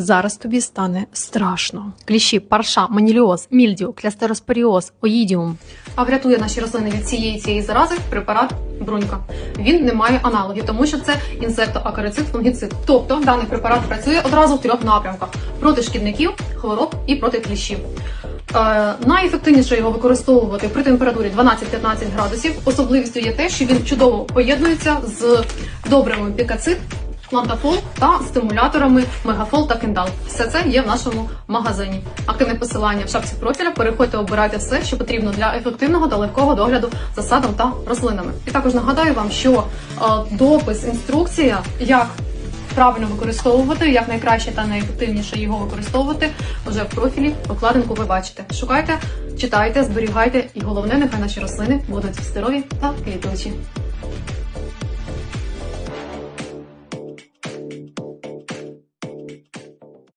Зараз тобі стане страшно. Кліщі, парша, маніліоз, мільдіо, клястероспоріоз, оїдіум. А врятує наші рослини від цієї цієї зарази препарат брунька. Він не має аналогів, тому що це інсектоакарицид фунгіцид. Тобто даний препарат працює одразу в трьох напрямках: проти шкідників, хвороб і проти кліщів. Е, найефективніше його використовувати при температурі 12-15 градусів. Особливістю є те, що він чудово поєднується з добривами пікацид, плантафол та стимуляторами мегафол та кендал. Все це є в нашому магазині. Активне посилання в шапці профіля. Переходьте, обирайте все, що потрібно для ефективного та легкого догляду за садом та рослинами. І також нагадаю вам, що е, допис, інструкція, як правильно використовувати, як найкраще та найефективніше його використовувати, вже в профілі обкладинку ви бачите. Шукайте, читайте, зберігайте, і головне, нехай наші рослини будуть здорові та квітучі.